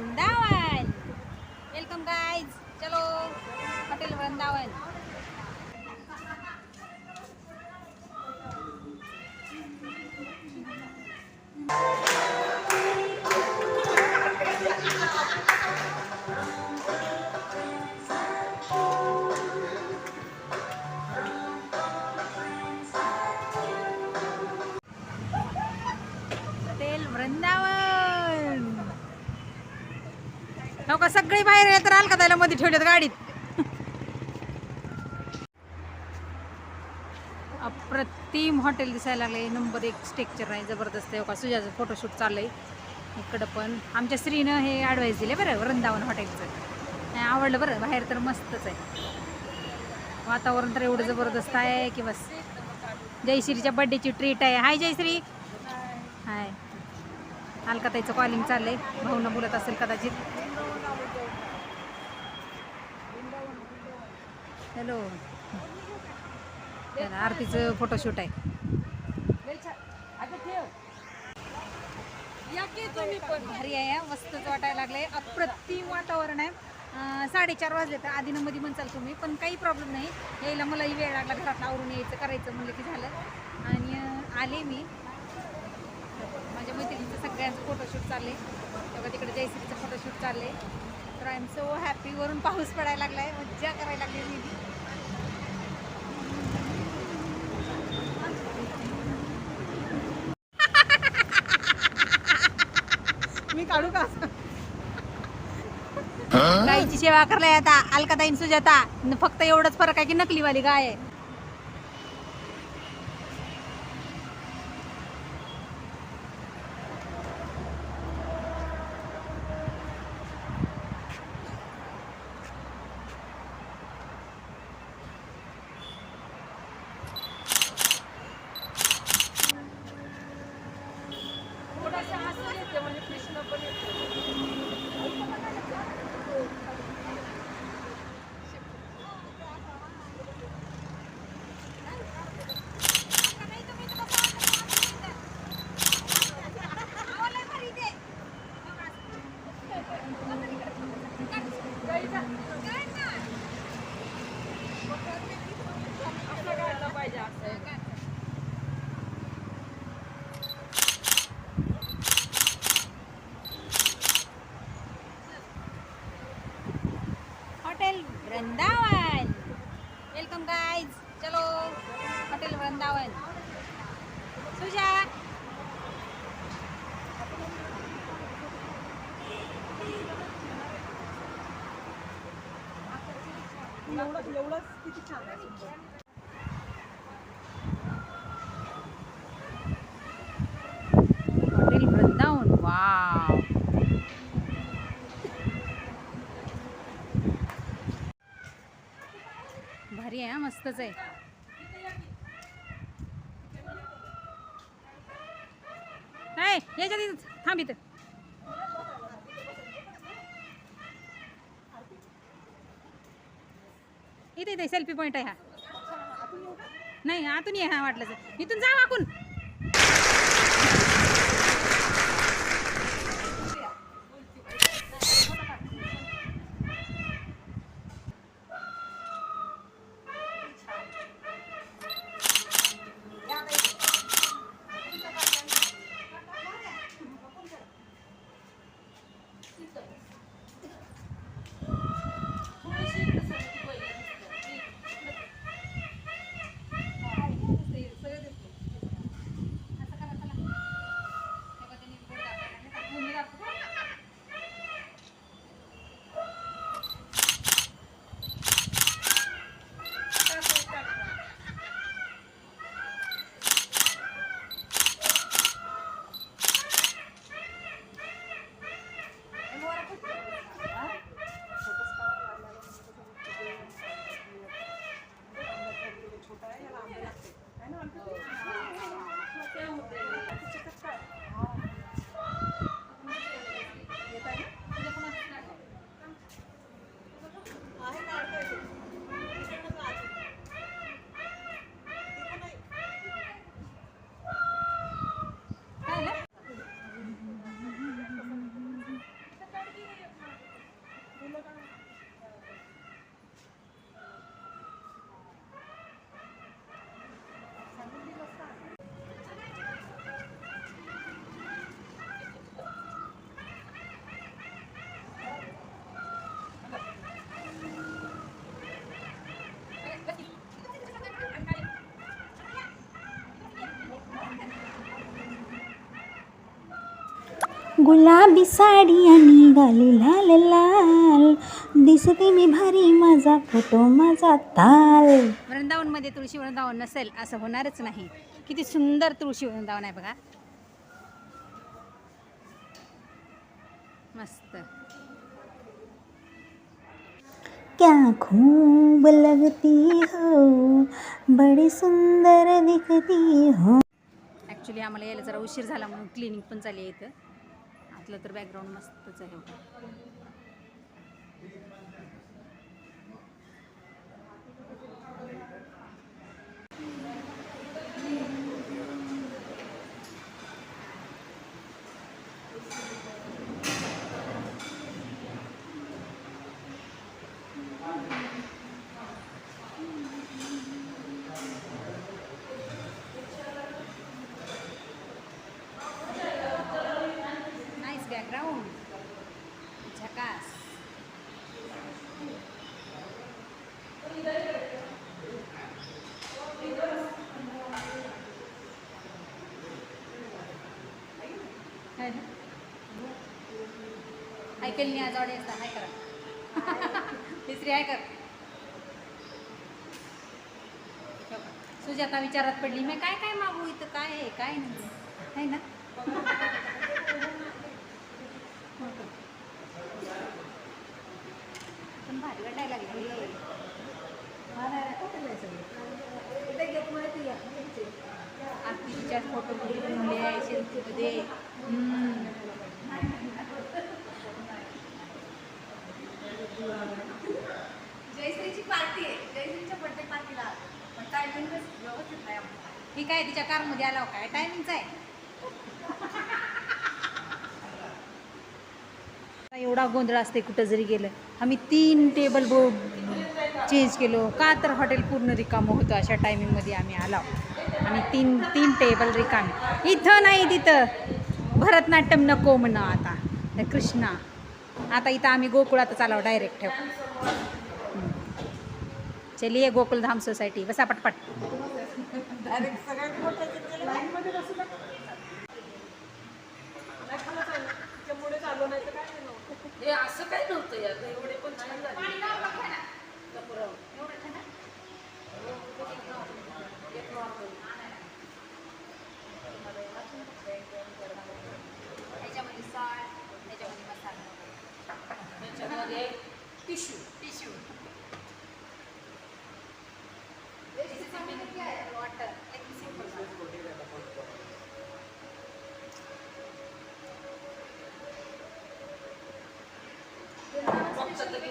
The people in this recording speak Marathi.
वृंदावन वेलकम गाइज चलो हॉटेल वृंदावन का सगळे बाहेर येत तर का त्याला मध्ये ठेवलेत गाडीत. अप्रतिम हॉटेल दिसायला लागले नंबर एक स्टेक्चर नाही जबरदस्त आहे. का सुजाचं फोटोशूट चाललंय. इकडं पण. आमच्या स्त्रीनं हे ॲडवाईस दिले बरं वृंदावन हॉटेलचं. नाही आवडलं बरं. बाहेर तर मस्तच आहे. वातावरण तर एवढं जबरदस्त आहे की बस. जयश्रीच्या बड्डेची ट्रीट आहे. हाय जयश्री. हाय. अलकाताईचं कॉलिंग चाललंय. भाऊनं बोलत असेल कदाचित. हॅलो. आरतीचं फोटोशूट आहे. भारी आहे मस्तच वाटायला लागलंय. अप्रतिम वातावरण आहे. साडेचार वाजले तर आधी मध्ये म्हणचाल तुम्ही पण काही प्रॉब्लेम नाही. यायला मलाही वेळ लागला घरात आवरून यायचं करायचं म्हणलं की झालं. आणि आले मी. माझ्या मैत्रिणीचं सगळ्यांचं फोटोशूट चालले तेव्हा तिकडे जयश्रीचं फोटोशूट चालले तर आय एम सो हॅपी वरून पाऊस पडायला लागलाय. मज्जा करायला लागली मी. सेवा करलाय येतात अलकाताईन सुजाता. न फक्त एवढंच फरक आहे की नकलीवाली गाय आहे हॉटेल वृंदावन वेलकम गाइज चलो हॉटेल वृंदावन सुजा हॉटेल वृंदावन वाव. भारी आहे मस्तच आहे. काय याच्यात इथं थांब इथं. इथे इथे सेल्फी पॉईंट आहे हा नाही आतून ये हा वाटलं तर. इथून जा वाकून गुलाबी साडी आणि गाली लाल लाल. दिसते मी भारी माझा फोटो माझा ताल. वृंदावनमध्ये तुळशी वृंदावन नसेल असं होणारच नाही. किती सुंदर तुळशी वृंदावन आहे बघा. मस्त. क्या खूब लगती हो बड़ी सुंदर दिखती हो. ॲक्च्युली आम्हाला यायला जरा उशीर झाला म्हणून क्लिनिक पण झाली आहे इथं. बघितलं तर बॅकग्राऊंड मस्तच आहे बघा. नाईस बॅकग्राऊंड झकास ऐकेल मी आज ऑडियन्स हाय करा. तिसरी हाय कर. सुजाता विचारात पडली मी काय काय मागू इथं? काय आहे? काय नाही आहे? ना? पण भारी वाटायला लागली. आरतीच्या फोटो जयश्रीची पार्टी आहे. जयश्रीच्या बर्थडे पार्टीला पण टायमिंग व्यवस्थित नाही आपलं. ही काय तिच्या कारमध्ये आला हो काय टायमिंगचा आहे? एवढा गोंधळ असते कुठं जरी गेलं. आम्ही तीन टेबल बोर्ड चेंज केलो. का तर हॉटेल पूर्ण रिकामं होतं अशा टायमिंगमध्ये आम्ही आलो. आणि तीन तीन टेबल रिकामे. इथं नाही तिथं. भरतनाट्यम नको म्हणा आता. कृष्णा. आता इथं आम्ही गोकुळातच आलो डायरेक्ट ठेव. चलिए गोकुलधाम सोसायटी बसा पटपट. हे असं काय नव्हतं फक्त तरी